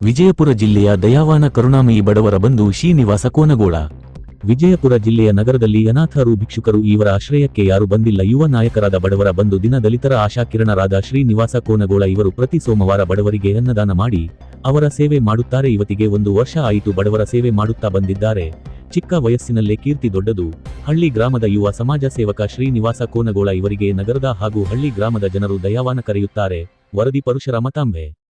ವಿಜಯಪುರ ಜಿಲ್ಲೆಯ ದಯಾವಾನ ಕರುಣಾಮಯಿ ಬಡವರ ಬಂಧು ಶ್ರೀನಿವಾಸ ಕೋನಗೋಳ. ವಿಜಯಪುರ ಜಿಲ್ಲೆಯ ನಗರದಲ್ಲಿ ಅನಾಥರು ಭಿಕ್ಷುಕರು ಇವರ ಆಶ್ರಯಕ್ಕೆ ಯಾರು ಬಂದಿಲ್ಲ. ಯುವ ನಾಯಕರಾದ ಬಡವರ ಬಂಧು ದಿನ ದಲಿತರ ಆಶಾಕಿರಣರಾದ ಶ್ರೀನಿವಾಸ ಕೋನಗೋಳ ಇವರು ಪ್ರತಿ ಸೋಮವಾರ ಬಡವರಿಗೆ ಅನ್ನದಾನ ಮಾಡಿ ಅವರ ಸೇವೆ ಮಾಡುತ್ತಾರೆ. ಇವತ್ತಿಗೆ ಒಂದು ವರ್ಷ ಆಯಿತು ಬಡವರ ಸೇವೆ ಮಾಡುತ್ತಾ ಬಂದಿದ್ದಾರೆ. ಚಿಕ್ಕ ವಯಸ್ಸಿನಲ್ಲೇ ಕೀರ್ತಿ ದೊಡ್ಡದು. ಹಳ್ಳಿ ಗ್ರಾಮದ ಯುವ ಸಮಾಜ ಸೇವಕ ಶ್ರೀನಿವಾಸ ಕೋನಗೋಳ ಇವರಿಗೆ ನಗರದ ಹಾಗೂ ಹಳ್ಳಿ ಗ್ರಾಮದ ಜನರು ದಯಾವಾನ ಕರೆಯುತ್ತಾರೆ. ವರದಿ ಪರಶುರಾಮ ತಾಂಬೆ